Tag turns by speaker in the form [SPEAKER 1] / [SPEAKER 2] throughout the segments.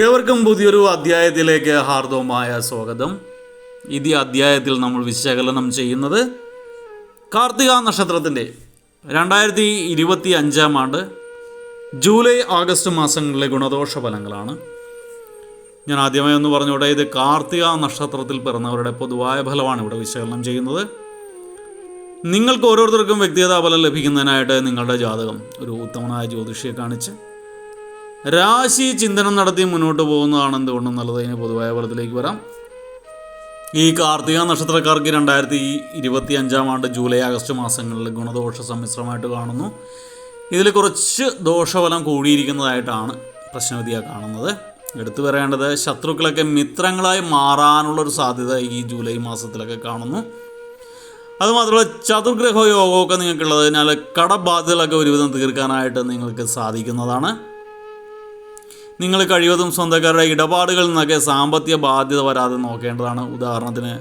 [SPEAKER 1] ഏവർക്കും പുതിയൊരു അധ്യായത്തിലേക്ക് ഹാർദവമായ സ്വാഗതം. ഈ അധ്യായത്തിൽ നമ്മൾ വിശകലനം ചെയ്യുന്നത് കാർത്തിക നക്ഷത്രത്തിന്റെ രണ്ടായിരത്തി ഇരുപത്തി അഞ്ചാം ആണ്ട് ജൂലൈ ആഗസ്റ്റ് മാസങ്ങളിലെ ഗുണദോഷ ഫലങ്ങളാണ്. ഞാൻ ആദ്യമായി ഒന്ന് പറഞ്ഞോടെ ഇത് കാർത്തിക നക്ഷത്രത്തിൽ പിറന്നവരുടെ പൊതുവായ ഫലമാണ് ഇവിടെ വിശകലനം ചെയ്യുന്നത്. നിങ്ങൾക്ക് ഓരോരുത്തർക്കും വ്യക്തിഗത ഫലം ലഭിക്കുന്നതിനായിട്ട് നിങ്ങളുടെ ജാതകം ഒരു ഉത്തമനായ ജ്യോതിഷിയെ കാണിച്ച് രാശി ചിന്തനം നടത്തി മുന്നോട്ട് പോകുന്നതാണ് എന്തുകൊണ്ടും നല്ലത്. അതിന് പൊതുവായ ഫലത്തിലേക്ക് വരാം. ഈ കാർത്തിക നക്ഷത്രക്കാർക്ക് രണ്ടായിരത്തി ഇരുപത്തി അഞ്ചാം ആണ്ട് ജൂലൈ ആഗസ്റ്റ് മാസങ്ങളിൽ ഗുണദോഷ സമ്മിശ്രമായിട്ട് കാണുന്നു. ഇതിൽ കുറച്ച് ദോഷഫലം കൂടിയിരിക്കുന്നതായിട്ടാണ് പ്രശ്നവിധിയാണ് കാണുന്നത്. എടുത്തു പറയേണ്ടത് ശത്രുക്കളൊക്കെ മിത്രങ്ങളായി മാറാനുള്ളൊരു സാധ്യത ഈ ജൂലൈ മാസത്തിലൊക്കെ കാണുന്നു. അതുമാത്രമല്ല ചതുർഗ്രഹ യോഗമൊക്കെ നിങ്ങൾക്കുള്ളതിനാൽ കടബാധ്യതകളൊക്കെ ഒരുവിധം തീർക്കാനായിട്ട് നിങ്ങൾക്ക് സാധിക്കുന്നതാണ്. നിങ്ങൾ കഴിവതും സ്വന്തക്കാരുടെ ഇടപാടുകളിൽ നിന്നൊക്കെ സാമ്പത്തിക ബാധ്യത വരാതെ നോക്കേണ്ടതാണ്. ഉദാഹരണത്തിന്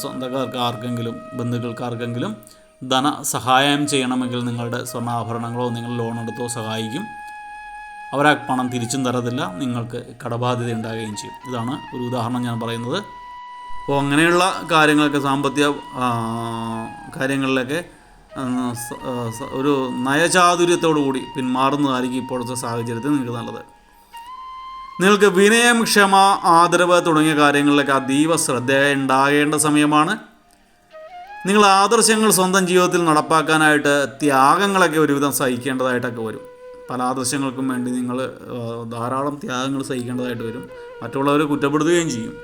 [SPEAKER 1] സ്വന്തക്കാർക്ക് ആർക്കെങ്കിലും ബന്ധുക്കൾക്ക് ആർക്കെങ്കിലും ധന സഹായം ചെയ്യണമെങ്കിൽ നിങ്ങളുടെ സ്വർണാഭരണങ്ങളോ നിങ്ങൾ ലോൺ എടുത്തോ സഹായിക്കും. അവരാ പണം തിരിച്ചും തരത്തില്ല. നിങ്ങൾക്ക് കടബാധ്യത ഉണ്ടാകുകയും ചെയ്യും. ഇതാണ് ഒരു ഉദാഹരണം ഞാൻ പറയുന്നത്. അപ്പോൾ അങ്ങനെയുള്ള കാര്യങ്ങളൊക്കെ സാമ്പത്തിക കാര്യങ്ങളിലൊക്കെ ഒരു നയചാതുര്യത്തോടു കൂടി പിന്മാറുന്നതായിരിക്കും ഇപ്പോഴത്തെ സാഹചര്യത്തിൽ നിങ്ങൾക്ക് നല്ലത്. നിങ്ങൾക്ക് വിനയം ക്ഷമ ആദരവ് തുടങ്ങിയ കാര്യങ്ങളിലൊക്കെ അതീവ ശ്രദ്ധ ഉണ്ടാകേണ്ട സമയമാണ്. നിങ്ങൾ ആദർശങ്ങൾ സ്വന്തം ജീവിതത്തിൽ നടപ്പാക്കാനായിട്ട് ത്യാഗങ്ങളൊക്കെ ഒരുവിധം സഹിക്കേണ്ടതായിട്ടൊക്കെ വരും. പല ആദർശങ്ങൾക്കും വേണ്ടി നിങ്ങൾ ധാരാളം ത്യാഗങ്ങൾ സഹിക്കേണ്ടതായിട്ട് വരും. മറ്റുള്ളവരെ കുറ്റപ്പെടുത്തുകയും ചെയ്യും.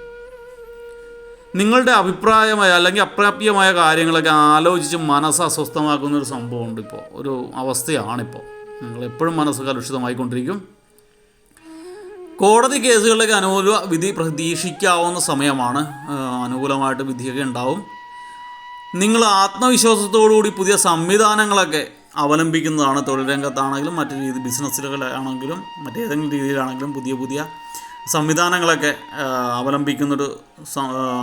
[SPEAKER 1] നിങ്ങളുടെ അഭിപ്രായമായ അല്ലെങ്കിൽ അപ്രാപ്യമായ കാര്യങ്ങളൊക്കെ ആലോചിച്ച് മനസ്സ് അസ്വസ്ഥമാക്കുന്ന ഒരു സംഭവമുണ്ട് ഇപ്പോൾ. ഒരു അവസ്ഥയാണിപ്പോൾ. നിങ്ങൾ എപ്പോഴും മനസ്സ് കലുഷിതമായിക്കൊണ്ടിരിക്കും. കോടതി കേസുകളിലേക്ക് അനുകൂല വിധി പ്രതീക്ഷിക്കാവുന്ന സമയമാണ് അനുകൂലമായിട്ട് വിധിയൊക്കെ ഉണ്ടാവും. നിങ്ങൾ ആത്മവിശ്വാസത്തോടുകൂടി പുതിയ സംവിധാനങ്ങളൊക്കെ അവലംബിക്കുന്നതാണ് തൊഴിൽ രംഗത്താണെങ്കിലും മറ്റു രീതി ബിസിനസ്സിലാണെങ്കിലും മറ്റേതെങ്കിലും രീതിയിലാണെങ്കിലും പുതിയ പുതിയ സംവിധാനങ്ങളൊക്കെ അവലംബിക്കുന്നൊരു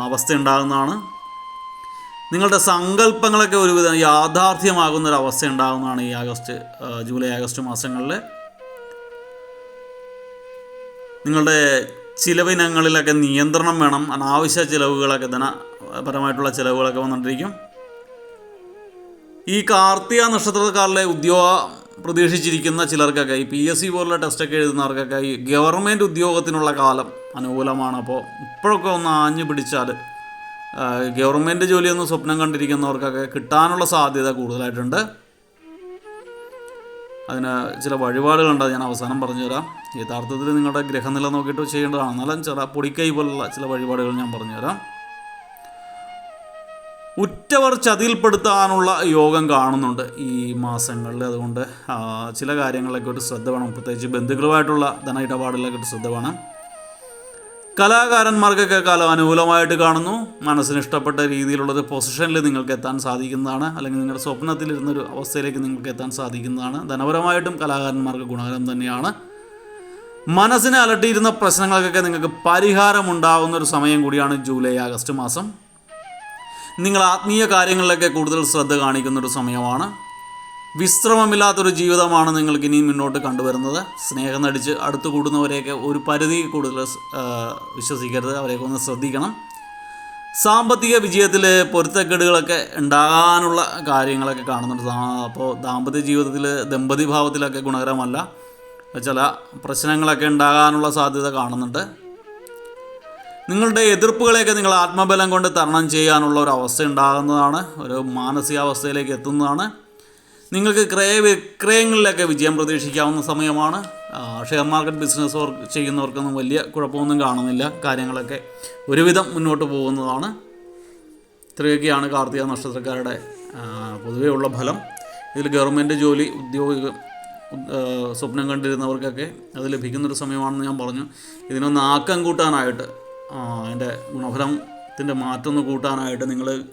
[SPEAKER 1] അവസ്ഥ ഉണ്ടാകുന്നതാണ് നിങ്ങളുടെ സങ്കല്പങ്ങളൊക്കെ ഒരുവിധം യാഥാർത്ഥ്യമാകുന്നൊരവസ്ഥ ഉണ്ടാകുന്നതാണ് ഈ ആഗസ്റ്റ് ജൂലൈ ആഗസ്റ്റ് മാസങ്ങളിൽ നിങ്ങളുടെ ചിലവിനങ്ങളിലൊക്കെ നിയന്ത്രണം വേണം അനാവശ്യ ചിലവുകളൊക്കെ ധനപരമായിട്ടുള്ള ചിലവുകളൊക്കെ വന്നുകൊണ്ടിരിക്കും ഈ കാർത്തിക നക്ഷത്രക്കാരിലെ ഉദ്യോഗ പ്രതീക്ഷിച്ചിരിക്കുന്ന ചിലർക്കൊക്കെ ഈ പി എസ് സി പോലുള്ള ടെസ്റ്റൊക്കെ എഴുതുന്നവർക്കൊക്കെ ഈ ഗവൺമെന്റ് ഉദ്യോഗത്തിനുള്ള കാലം അനുകൂലമാണ്. അപ്പോൾ ഇപ്പോഴൊക്കെ ഒന്ന് ആഞ്ഞു പിടിച്ചാൽ ഗവൺമെന്റ് ജോലിയൊന്നും സ്വപ്നം കണ്ടിരിക്കുന്നവർക്കൊക്കെ കിട്ടാനുള്ള സാധ്യത കൂടുതലായിട്ടുണ്ട്. അതിന് ചില വഴിപാടുകളുണ്ട് ഞാൻ അവസാനം പറഞ്ഞുതരാം. യഥാർത്ഥത്തിൽ നിങ്ങളുടെ ഗ്രഹനില നോക്കിയിട്ട് ചെയ്യേണ്ടതാണ്. എന്നാലും ചില പൊടിക്കൈ പോലുള്ള ചില വഴിപാടുകൾ ഞാൻ പറഞ്ഞുതരാം. ഉറ്റവർ ചതിയിൽപ്പെടുത്താനുള്ള യോഗം കാണുന്നുണ്ട് ഈ മാസങ്ങളിൽ. അതുകൊണ്ട് ചില കാര്യങ്ങളിലൊക്കെ ശ്രദ്ധ വേണം. പ്രത്യേകിച്ച് ബന്ധുക്കളുമായിട്ടുള്ള ധന ഇടപാടിലൊക്കെ ഒരു ശ്രദ്ധ വേണം. കലാകാരന്മാർക്കൊക്കെ കാലം അനുകൂലമായിട്ട് കാണുന്നു. മനസ്സിന് ഇഷ്ടപ്പെട്ട രീതിയിലുള്ളൊരു പൊസിഷനിൽ നിങ്ങൾക്ക് എത്താൻ സാധിക്കുന്നതാണ്. അല്ലെങ്കിൽ നിങ്ങളുടെ സ്വപ്നത്തിലിരുന്നൊരു അവസ്ഥയിലേക്ക് നിങ്ങൾക്ക് എത്താൻ സാധിക്കുന്നതാണ്. ധനപരമായിട്ടും കലാകാരന്മാർക്ക് ഗുണകരം തന്നെയാണ്. മനസ്സിനെ അലട്ടിയിരുന്ന പ്രശ്നങ്ങൾക്കൊക്കെ നിങ്ങൾക്ക് പരിഹാരമുണ്ടാകുന്ന ഒരു സമയം കൂടിയാണ് ജൂലൈ ആഗസ്റ്റ് മാസം. നിങ്ങൾ ആത്മീയ കാര്യങ്ങളിലൊക്കെ കൂടുതൽ ശ്രദ്ധ കാണിക്കുന്ന ഒരു സമയമാണ്. വിശ്രമമില്ലാത്തൊരു ജീവിതമാണ് നിങ്ങൾക്ക് ഇനി മുന്നോട്ട് കണ്ടുവരുന്നത്. സ്നേഹം നടിച്ച് അടുത്ത് കൂടുന്നവരെയൊക്കെ ഒരു പരിധി കൂടുതൽ വിശ്വസിക്കരുത്. അവരെയൊക്കെ ഒന്ന് ശ്രദ്ധിക്കണം. സാമ്പത്തിക വിജയത്തിൽ പൊരുത്തക്കേടുകളൊക്കെ ഉണ്ടാകാനുള്ള കാര്യങ്ങളൊക്കെ കാണുന്നുണ്ട്. അപ്പോൾ ദാമ്പത്യ ജീവിതത്തിൽ ദമ്പതി ഭാവത്തിലൊക്കെ ഗുണകരമല്ല. ചില പ്രശ്നങ്ങളൊക്കെ ഉണ്ടാകാനുള്ള സാധ്യത കാണുന്നുണ്ട്. നിങ്ങളുടെ എതിർപ്പുകളെയൊക്കെ നിങ്ങൾ ആത്മബലം കൊണ്ട് തരണം ചെയ്യാനുള്ള ഒരു അവസ്ഥ ഉണ്ടാകുന്നതാണ്. ഒരു മാനസികാവസ്ഥയിലേക്ക് എത്തുന്നതാണ്. നിങ്ങൾക്ക് ക്രയ വിക്രയങ്ങളിലൊക്കെ വിജയം പ്രതീക്ഷിക്കാവുന്ന സമയമാണ്. ഷെയർ മാർക്കറ്റ് ബിസിനസ് വർക്ക് ചെയ്യുന്നവർക്കൊന്നും വലിയ കുഴപ്പമൊന്നും കാണുന്നില്ല. കാര്യങ്ങളൊക്കെ ഒരുവിധം മുന്നോട്ട് പോകുന്നതാണ്. ഇത്രയൊക്കെയാണ് കാർത്തിക നക്ഷത്രക്കാരുടെ പൊതുവെയുള്ള ഫലം. ഇതിൽ ഗവൺമെന്റ് ജോലി ഉദ്യോഗികൾ സ്വപ്നം കണ്ടിരുന്നവർക്കൊക്കെ അത് ലഭിക്കുന്നൊരു സമയമാണെന്ന് ഞാൻ പറഞ്ഞു. ഇതിനൊന്ന് ആക്കം കൂട്ടാനായിട്ട് അതിന്റെ ഗുണഫലത്തിന്റെ മാറ്റം ഒന്ന് കൂട്ടാനായിട്ട് നിങ്ങൾ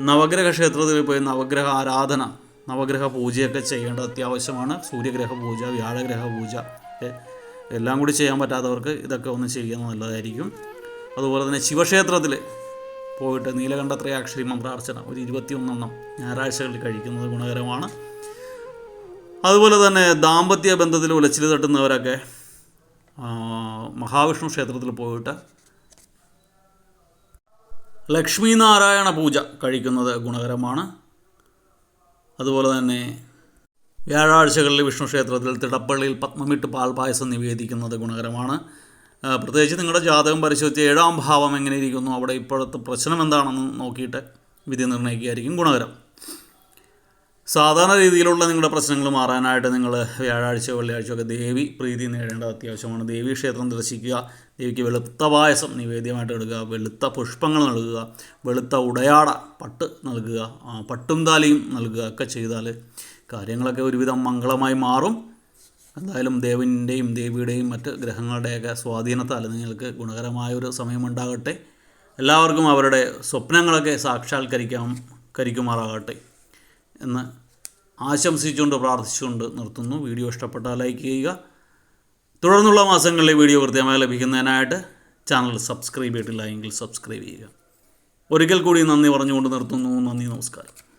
[SPEAKER 1] നവഗ്രഹ ക്ഷേത്രത്തിൽ പോയി നവഗ്രഹ ആരാധന നവഗ്രഹ പൂജയൊക്കെ ചെയ്യേണ്ടത് അത്യാവശ്യമാണ്. സൂര്യഗ്രഹ പൂജ വ്യാഴഗ്രഹ പൂജ എല്ലാം കൂടി ചെയ്യാൻ പറ്റാത്തവർക്ക് ഇതൊക്കെ ഒന്ന് ചെയ്യുന്നത് നല്ലതായിരിക്കും. അതുപോലെ തന്നെ ശിവക്ഷേത്രത്തിൽ പോയിട്ട് നീലകണ്ഠത്രയാക്ഷരി മന്ത്രാർച്ചന ഒരു ഇരുപത്തിയൊന്നെണ്ണം ഞായറാഴ്ചകളിൽ കഴിക്കുന്നത് ഗുണകരമാണ്. അതുപോലെ തന്നെ ദാമ്പത്യ ബന്ധത്തിൽ ഉലച്ചിൽ തട്ടുന്നവരൊക്കെ മഹാവിഷ്ണു ക്ഷേത്രത്തിൽ പോയിട്ട് ലക്ഷ്മി നാരായണ പൂജ കഴിക്കുന്നത് ഗുണകരമാണ്. അതുപോലെ തന്നെ വ്യാഴാഴ്ചകളിൽ വിഷ്ണു ക്ഷേത്രത്തിൽ തിടപ്പള്ളിയിൽ പത്മമിട്ട് പാൽപായസം നിവേദിക്കുന്നത് ഗുണകരമാണ്. പ്രത്യേകിച്ച് നിങ്ങളുടെ ജാതകം പരിശോധിച്ച് ഏഴാം ഭാവം എങ്ങനെ ഇരിക്കുന്നു അവിടെ ഇപ്പോഴത്തെ പ്രശ്നം എന്താണെന്ന് നോക്കിയിട്ട് വിധി നിർണയിക്കുകയായിരിക്കും ഗുണകരം. സാധാരണ രീതിയിലുള്ള നിങ്ങളുടെ പ്രശ്നങ്ങൾ മാറാനായിട്ട് നിങ്ങൾ വ്യാഴാഴ്ച വെള്ളിയാഴ്ച ഒക്കെ ദേവി പ്രീതി നേടേണ്ടത് അത്യാവശ്യമാണ്. ദേവി ക്ഷേത്രം ദർശിക്കുക ദേവിക്ക് വെളുത്ത പായസം നിവേദ്യമായിട്ട് എടുക്കുക വെളുത്ത പുഷ്പങ്ങൾ നൽകുക വെളുത്ത ഉടയാട പട്ട് നൽകുക പട്ടും താലിയും നൽകുക ഒക്കെ ചെയ്താൽ കാര്യങ്ങളൊക്കെ ഒരുവിധം മംഗളമായി മാറും. എന്തായാലും ദേവന്റെയും ദേവിയുടെയും മറ്റ് ഗ്രഹങ്ങളുടെയൊക്കെ സ്വാധീനത്താൽ നിങ്ങൾക്ക് ഗുണകരമായൊരു സമയമുണ്ടാകട്ടെ. എല്ലാവർക്കും അവരുടെ സ്വപ്നങ്ങളൊക്കെ സാക്ഷാത്കരിക്കാം കരിക്കുമാറാകട്ടെ എന്ന് ആശംസിച്ചുകൊണ്ട് പ്രാർത്ഥിച്ചുകൊണ്ട് നിർത്തുന്നു. വീഡിയോ ഇഷ്ടപ്പെട്ടാൽ ലൈക്ക് ചെയ്യുക തുടർന്നുള്ള മാസങ്ങളിലെ വീഡിയോ കൃത്യമായി ലഭിക്കുന്നതിനായിട്ട് ചാനൽ സബ്സ്ക്രൈബ് ചെയ്തിട്ടില്ല എങ്കിൽ സബ്സ്ക്രൈബ് ചെയ്യുക. ഒരിക്കൽ കൂടി നന്ദി പറഞ്ഞുകൊണ്ട് നിർത്തുന്നു. നന്ദി നമസ്കാരം.